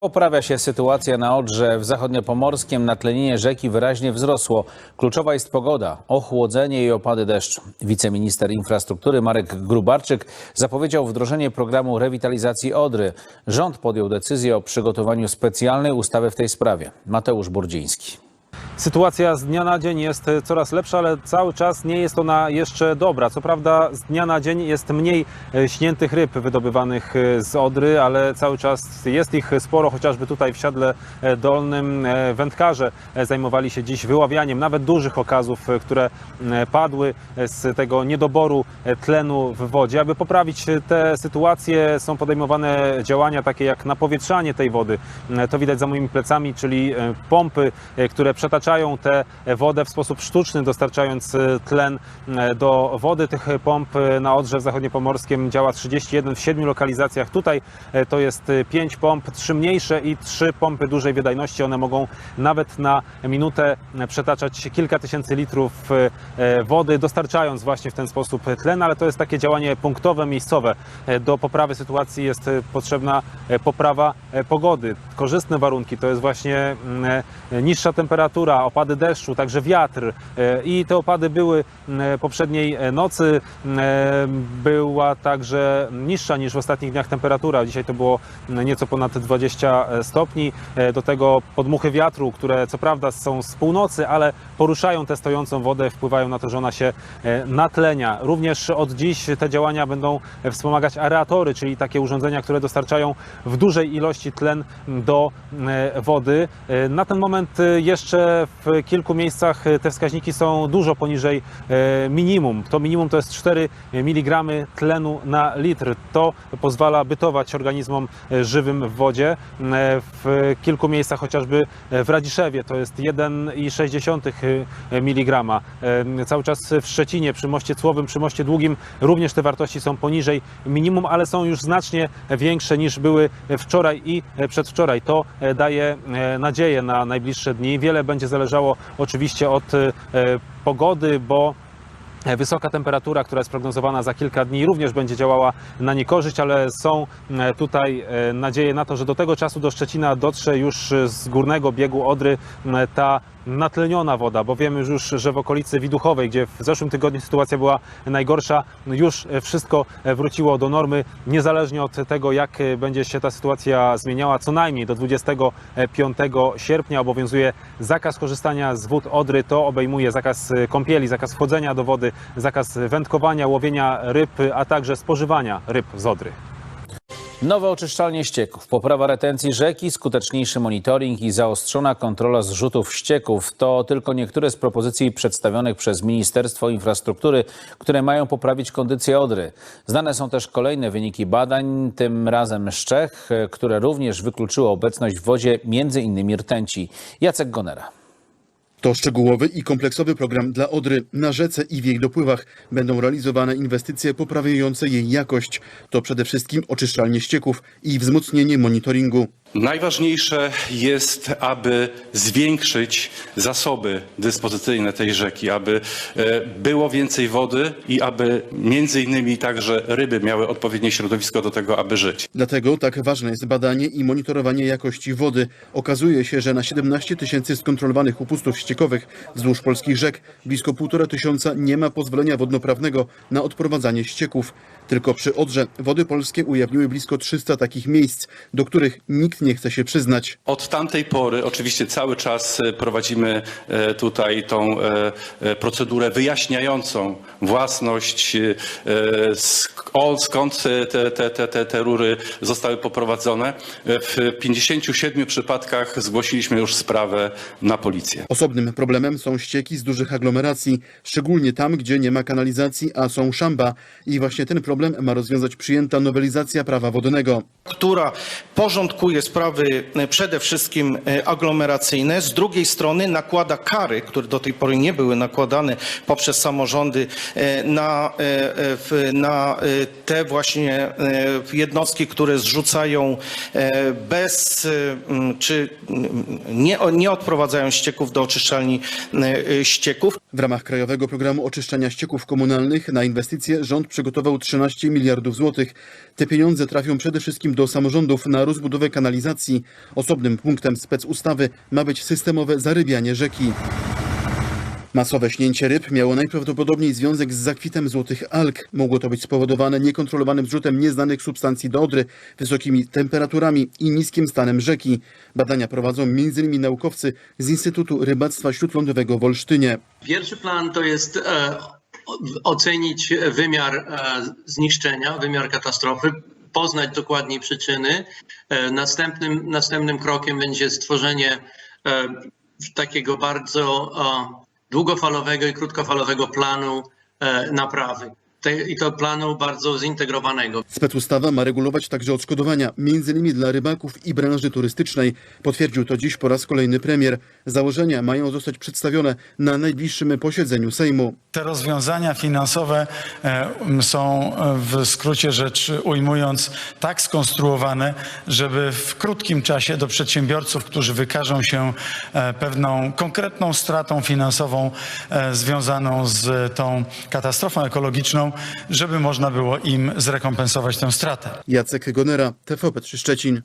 Poprawia się sytuacja na Odrze w zachodniopomorskim. Natlenienie rzeki wyraźnie wzrosło. Kluczowa jest pogoda, ochłodzenie i opady deszczu. Wiceminister infrastruktury Marek Grubarczyk zapowiedział wdrożenie programu rewitalizacji Odry. Rząd podjął decyzję o przygotowaniu specjalnej ustawy w tej sprawie. Mateusz Burdziński. Sytuacja z dnia na dzień jest e, coraz lepsza, ale cały czas nie jest ona jeszcze dobra. Co prawda z dnia na dzień jest mniej e, śniętych ryb wydobywanych e, z Odry, ale cały czas jest ich sporo, chociażby tutaj w siadle dolnym wędkarze zajmowali się dziś wyławianiem nawet dużych okazów, które padły z tego niedoboru tlenu w wodzie. Aby poprawić tę sytuację są podejmowane działania takie jak napowietrzanie tej wody. To widać za moimi plecami, czyli pompy, które przetaczają tę wodę w sposób sztuczny, dostarczając e, tlen e, do wody. Tych pomp e, na Odrze w Zachodniopomorskim działa 31 w 7 lokalizacjach. Tutaj to jest 5 pomp, 3 mniejsze i 3 pompy dużej wydajności. One mogą nawet na minutę przetaczać kilka tysięcy litrów wody, dostarczając właśnie w ten sposób tlen, ale to jest takie działanie punktowe, miejscowe. Do poprawy sytuacji jest potrzebna poprawa pogody. Korzystne warunki to jest właśnie mm, niższa temperatura, opady deszczu, także wiatr. E, I te opady były mm, poprzedniej e, nocy. E, Była także niższa niż w ostatnich dniach temperatura. Dzisiaj to było nieco ponad 20 stopni. E, Do tego podmuchy wiatru, które co prawda są z północy, ale poruszają tę stojącą wodę, wpływają na to, że ona się e, natlenia. Również od dziś te działania będą wspomagać aeratory, czyli takie urządzenia, które dostarczają w dużej ilości tlen do e, wody. E, Na ten moment e, jeszcze w kilku miejscach e, te wskaźniki są dużo poniżej e, minimum. To minimum to jest 4 mg tlenu na litr. To pozwala bytować organizmom e, żywym w wodzie. W kilku miejscach, chociażby w Radziszewie, to jest 1,6 mg. Cały czas w Szczecinie, przy moście Cłowym, przy moście Długim również te wartości są poniżej minimum, ale są już znacznie większe niż były wczoraj i przedwczoraj. To daje nadzieję na najbliższe dni. Wiele będzie zależało oczywiście od e, pogody, bo Wysoka temperatura, która jest prognozowana za kilka dni, również będzie działała na niekorzyść, ale są e, tutaj e, nadzieje na to, że do tego czasu do Szczecina dotrze już z górnego biegu Odry ta natleniona woda, bo wiemy już, że w okolicy Widuchowej, gdzie w zeszłym tygodniu sytuacja była najgorsza, już wszystko wróciło do normy, niezależnie od tego, jak będzie się ta sytuacja zmieniała. Co najmniej do 25 sierpnia obowiązuje zakaz korzystania z wód Odry. To obejmuje zakaz kąpieli, zakaz wchodzenia do wody, zakaz wędkowania, łowienia ryb, a także spożywania ryb z Odry. Nowe oczyszczalnie ścieków, poprawa retencji rzeki, skuteczniejszy monitoring i zaostrzona kontrola zrzutów ścieków to tylko niektóre z propozycji przedstawionych przez Ministerstwo Infrastruktury, które mają poprawić kondycję Odry. Znane są też kolejne wyniki badań, tym razem z Czech, które również wykluczyły obecność w wodzie innymi rtęci. Jacek Gonera. To szczegółowy i kompleksowy program dla Odry. Na rzece i w jej dopływach będą realizowane inwestycje poprawiające jej jakość. To przede wszystkim oczyszczalnie ścieków i wzmocnienie monitoringu. Najważniejsze jest, aby zwiększyć zasoby dyspozycyjne tej rzeki, aby e, było więcej wody i aby między innymi także ryby miały odpowiednie środowisko do tego, aby żyć. Dlatego tak ważne jest badanie i monitorowanie jakości wody. Okazuje się, że na 17 tysięcy skontrolowanych upustów ściekowych wzdłuż polskich rzek blisko półtora tysiąca nie ma pozwolenia wodnoprawnego na odprowadzanie ścieków. Tylko przy Odrze Wody Polskie ujawniły blisko 300 takich miejsc, do których nikt nie chce się przyznać. Od tamtej pory oczywiście cały czas e, prowadzimy e, tutaj tą e, procedurę wyjaśniającą własność, skąd te, te, te, te, te rury zostały poprowadzone. W 57 przypadkach zgłosiliśmy już sprawę na policję. Osobnym problemem są ścieki z dużych aglomeracji, szczególnie tam, gdzie nie ma kanalizacji, a są szamba. I właśnie ten problem ma rozwiązać przyjęta nowelizacja prawa wodnego. która porządkuje sprawy e, przede wszystkim e, aglomeracyjne, z drugiej strony nakłada kary, które do tej pory nie były nakładane poprzez samorządy e, na, na te właśnie jednostki, które zrzucają bez czy nie, nie odprowadzają ścieków do oczyszczalni ścieków. W ramach Krajowego Programu Oczyszczania Ścieków Komunalnych na inwestycje rząd przygotował 13 miliardów złotych. Te pieniądze trafią przede wszystkim do samorządów na rozbudowę kanalizacji. Osobnym punktem specustawy ma być systemowe zarybianie rzeki. Masowe śnięcie ryb miało najprawdopodobniej związek z zakwitem złotych alg. Mogło to być spowodowane niekontrolowanym zrzutem nieznanych substancji do Odry, wysokimi temperaturami i niskim stanem rzeki. Badania prowadzą m.in. naukowcy z Instytutu Rybactwa Śródlądowego w Olsztynie. Pierwszy plan to jest e, ocenić wymiar e, zniszczenia, wymiar katastrofy, poznać dokładniej przyczyny. E, Następnym, następnym krokiem będzie stworzenie e, takiego bardzo długofalowego i krótkofalowego planu e, naprawy. Te- I to planu bardzo zintegrowanego. Specustawa ma regulować także odszkodowania, m.in. dla rybaków i branży turystycznej. Potwierdził to dziś po raz kolejny premier. Założenia mają zostać przedstawione na najbliższym posiedzeniu Sejmu. Te rozwiązania finansowe e, są e, w skrócie rzecz ujmując tak skonstruowane, żeby w krótkim czasie do przedsiębiorców, którzy wykażą się e, pewną konkretną stratą finansową związaną z tą katastrofą ekologiczną, żeby można było im zrekompensować tę stratę. Jacek Gonera, TVP3 Szczecin.